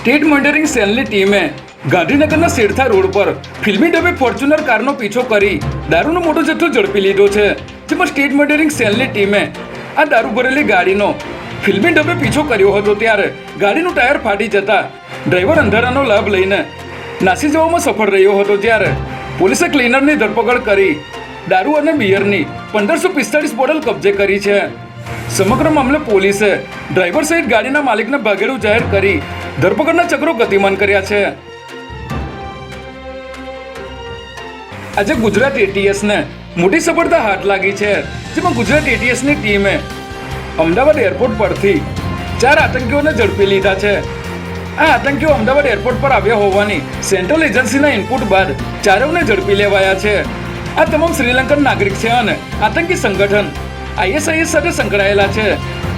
State monitoring સેલની ટીમે ગાંધીનગરના શેરથા રોડ પર ફિલ્મી ડબે ફોર્ચ્યુનર કારનો પીછો કરી દારૂનો મોટો જથ્થો ઝડપી લીધો છે. જેમાં સ્ટેટ મોનિટરિંગ સેલની ટીમે આ દારૂ ભરેલી ગાડીનો ફિલ્મી ડબે પીછો કર્યો હતો ત્યારે ગાડીનું ટાયર ફાટી જતા ડ્રાઈવર અંધારાનો લાભ લઈને નાસી જવામાં સફળ રહ્યો હતો ત્યારે પોલીસે ક્લીનરની ધરપકડ કરી દારૂ અને બિયરની પંદરસો પિસ્તાળીસ બોટલ કબજે કરી છે. સમગ્ર મામલે પોલીસે ડ્રાઈવર સહિત ગાડીના માલિકને ભાગેડું જાહેર કરી ધરપકડના ચક્રો ગતિમાન કર્યા છે. આજે ગુજરાત એટીએસને મોટી સફળતા હાથ લાગી છે. જેમાં ગુજરાત એટીએસની ટીમે અમદાવાદ એરપોર્ટ પરથી ચાર આતંકીઓને ઝડપી લીધા છે. આ આતંકીઓ અમદાવાદ એરપોર્ટ પર આવ્યા હોવાની સેન્ટ્રલ એજન્સીના ઇનપુટ બાદ ચારેવને ઝડપી લેવાયા છે. આ તમામ શ્રીલંકન નાગરિક છે અને આતંકી સંગઠન આઈએસઆઈએસ સાથે સંકળાયેલા છે.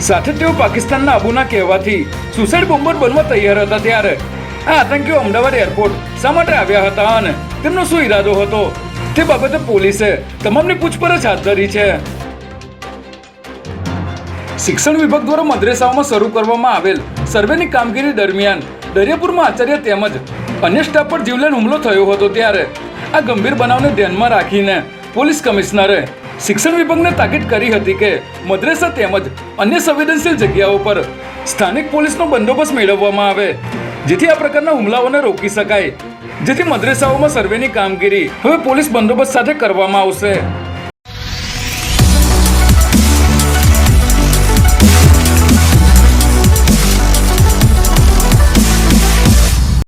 સાથે તેઓ પાકિસ્તાનના અબુના કહેવાથી સુસાઇડ બોમ્બર બનવા તૈયાર હતા ત્યારે. આ આતંકીઓ અમદાવાદ એરપોર્ટ શા માટે આવ્યા હતા અને તેમનો શું ઈરાદો હતો? તે બાબતે પોલીસે તમામની પૂછપરછ હાથ ધરી છે. શિક્ષણ વિભાગ દ્વારા મદ્રેસાઓમાં શરૂ કરવામાં આવેલ સર્વેની કામગીરી દરમિયાન દરિયાપુરમાં આચાર્ય તેમજ અન્ય સ્ટાફ પર જીવલેણ હુમલો થયો હતો ત્યારે. આ ગંભીર બનાવને ધ્યાનમાં રાખીને પોલીસ કમિશનરે શિક્ષણ વિભાગને તાકીદ કરી હતી કે મદ્રેસા તેમજ અન્ય સંવેદનશીલ જગ્યાઓ પર સ્થાનિક પોલીસનો બંદોબસ્ત મેળવવામાં આવે, જેથી આ પ્રકારના હુમલાઓને રોકી શકાય. જેથી મદ્રેસાઓમાં સર્વેની કામગીરી હવે પોલીસ બંદોબસ્ત સાથે કરવામાં આવશે.